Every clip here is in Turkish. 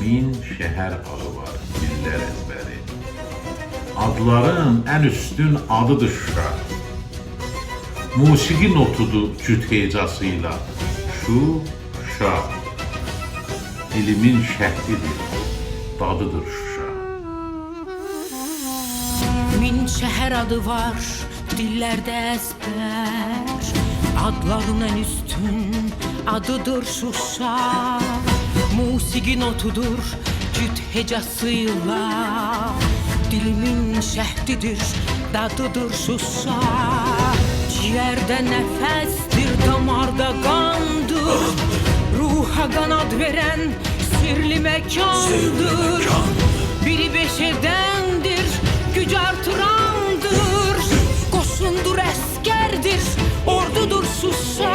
Min şehər adı var, dillər əzbəri. Adların ən üstün adıdır Şuşa. Musiqi notudur cüt hecasıyla. Şuşa. Dilimin şəhlidir, dadıdır Şuşa. Min şehir adı var dillerde ezber Adların en üstün adıdır Şuşa Musiki notudur cüt hecasıyla. Dilimin şehdidir dadıdır Şuşa Ciğerde nefestir damarda kandır. Ruha kanat veren sirli mekandır. Biri beşedendir, güc artırandır. Koşundur eskerdir, ordudur susa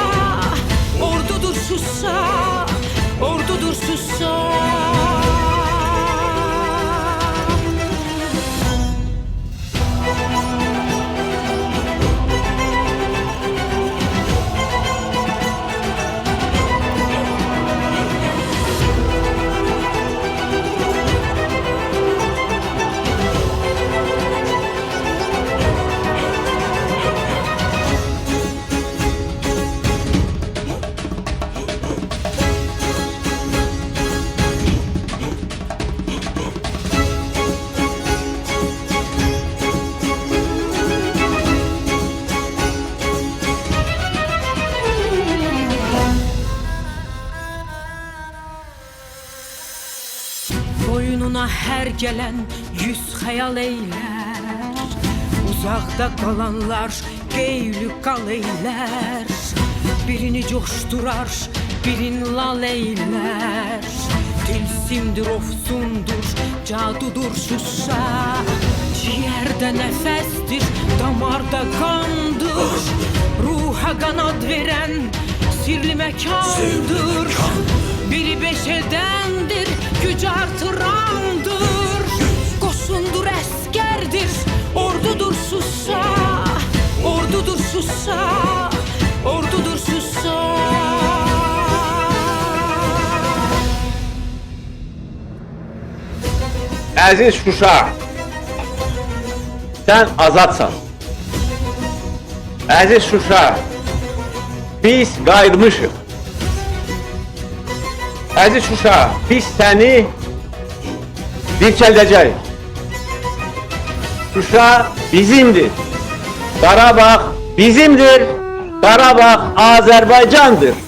Ordudur susa, Boynuna her gelen yüz hayal eyler. Uzakta kalanlar geylü kal eyler. Birini coşturar, birin lal eyler. Tilsimdir, ofsundur, cadudur şuşa Ciğerde nefestir, damarda kandır. Ruha kanat veren sirli mekandır. Biri beşedendir, güc artırandır Koşundur eskerdir, ordudur susa Ordudur susa, ordudur susa Əziz Şuşa, sən azadsan. Əziz Şuşa, biz qayıtmışıq. Əziz Şuşa, biz səni dirçəldəcəyik. Şuşa bizimdir. Qarabağ bizimdir. Qarabağ Azərbaycandır.